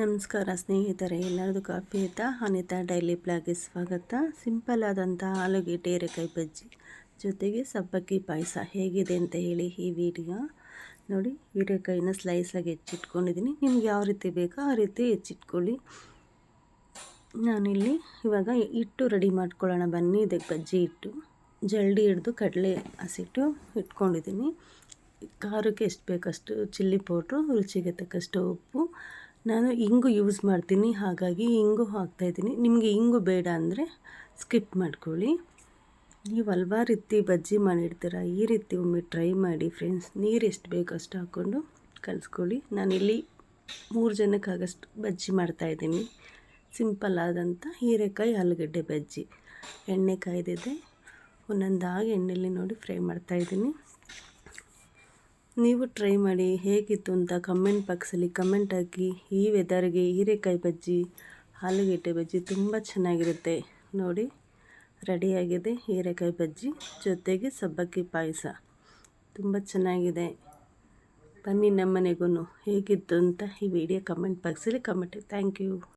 ನಮಸ್ಕಾರ ಸ್ನೇಹಿತರೆ, ಎಲ್ಲರದು ಕಾಫಿ ಆಯಿತಾ? ಅನಿತಾ ಡೈಲಿ ಬ್ಲಾಗ್ಗೆ ಸ್ವಾಗತ. ಸಿಂಪಲ್ ಆದಂಥ ಆಲೂಗೆಡ್ಡೆ ಹೀರೆಕಾಯಿ ಬಜ್ಜಿ ಜೊತೆಗೆ ಸಬ್ಬಕ್ಕಿ ಪಾಯಸ ಹೇಗಿದೆ ಅಂತ ಹೇಳಿ ಈ ವಿಡಿಯೋ. ನೋಡಿ, ಹೀರೆಕಾಯಿನ ಸ್ಲೈಸಾಗಿ ಹೆಚ್ಚಿಟ್ಕೊಂಡಿದ್ದೀನಿ. ನಿಮ್ಗೆ ಯಾವ ರೀತಿ ಬೇಕೋ ಆ ರೀತಿ ಹೆಚ್ಚಿಟ್ಕೊಳ್ಳಿ. ನಾನಿಲ್ಲಿ ಇವಾಗ ಹಿಟ್ಟು ರೆಡಿ ಮಾಡ್ಕೊಳ್ಳೋಣ. ಬನ್ನಿ, ಇದಕ್ಕೆ ಬಜ್ಜಿ ಹಿಟ್ಟು. ಜಲ್ಡಿ ಹಿಡ್ದು ಕಡಲೆ ಹಸಿಟ್ಟು ಇಟ್ಕೊಂಡಿದ್ದೀನಿ. ಖಾರಕ್ಕೆ ಎಷ್ಟು ಬೇಕಷ್ಟು ಚಿಲ್ಲಿ ಪೌಡ್ರು, ರುಚಿಗೆ ತಕ್ಕಷ್ಟು ಉಪ್ಪು. ನಾನು ಇಂಗು ಯೂಸ್ ಮಾಡ್ತೀನಿ, ಹಾಗಾಗಿ ಇಂಗು ಹಾಕ್ತಾಯಿದ್ದೀನಿ ನಿಮಗೆ ಇಂಗು ಬೇಡ ಅಂದರೆ ಸ್ಕಿಪ್ ಮಾಡ್ಕೊಳ್ಳಿ. ನೀವು ಹಲ್ವಾರು ರೀತಿ ಬಜ್ಜಿ ಮಾಡಿರ್ತೀರ, ಈ ರೀತಿ ಒಮ್ಮೆ ಟ್ರೈ ಮಾಡಿ ಫ್ರೆಂಡ್ಸ್. ನೀರು ಎಷ್ಟು ಬೇಕು ಅಷ್ಟು ಹಾಕ್ಕೊಂಡು ಕಲಿಸ್ಕೊಳ್ಳಿ. ನಾನಿಲ್ಲಿ ಮೂರು ಜನಕ್ಕಾಗಷ್ಟು ಬಜ್ಜಿ ಮಾಡ್ತಾಯಿದ್ದೀನಿ ಸಿಂಪಲ್ ಆದಂಥ ಹೀರೆಕಾಯಿ ಆಲೂಗಡ್ಡೆ ಬಜ್ಜಿ. ಎಣ್ಣೆ ಕಾಯ್ದಿದೆ. ಒಂದೊಂದಾಗಿ ಎಣ್ಣೆಯಲ್ಲಿ ನೋಡಿ ಫ್ರೈ ಮಾಡ್ತಾಯಿದ್ದೀನಿ ನೀವು ಟ್ರೈ ಮಾಡಿ ಹೇಗಿತ್ತು ಅಂತ ಕಮೆಂಟ್ ಬಾಕ್ಸಲ್ಲಿ ಕಮೆಂಟ್ ಹಾಕಿ. ಈ ವೆದರ್ಗೆ ಹೀರೆಕಾಯಿ ಬಜ್ಜಿ, ಆಲೂಗೆಡ್ಡೆ ಬಜ್ಜಿ ತುಂಬ ಚೆನ್ನಾಗಿರುತ್ತೆ. ನೋಡಿ, ರೆಡಿಯಾಗಿದೆ ಹೀರೆಕಾಯಿ ಬಜ್ಜಿ. ಜೊತೆಗೆ ಸಬ್ಬಕ್ಕಿ ಪಾಯಸ ತುಂಬ ಚೆನ್ನಾಗಿದೆ. ಬನ್ನಿ ನಮ್ಮನೆಗೂ ಹೇಗಿತ್ತು ಅಂತ ಈ ವಿಡಿಯೋ ಕಮೆಂಟ್ ಬಾಕ್ಸಲ್ಲಿ ಕಮೆಂಟ್. Thank you.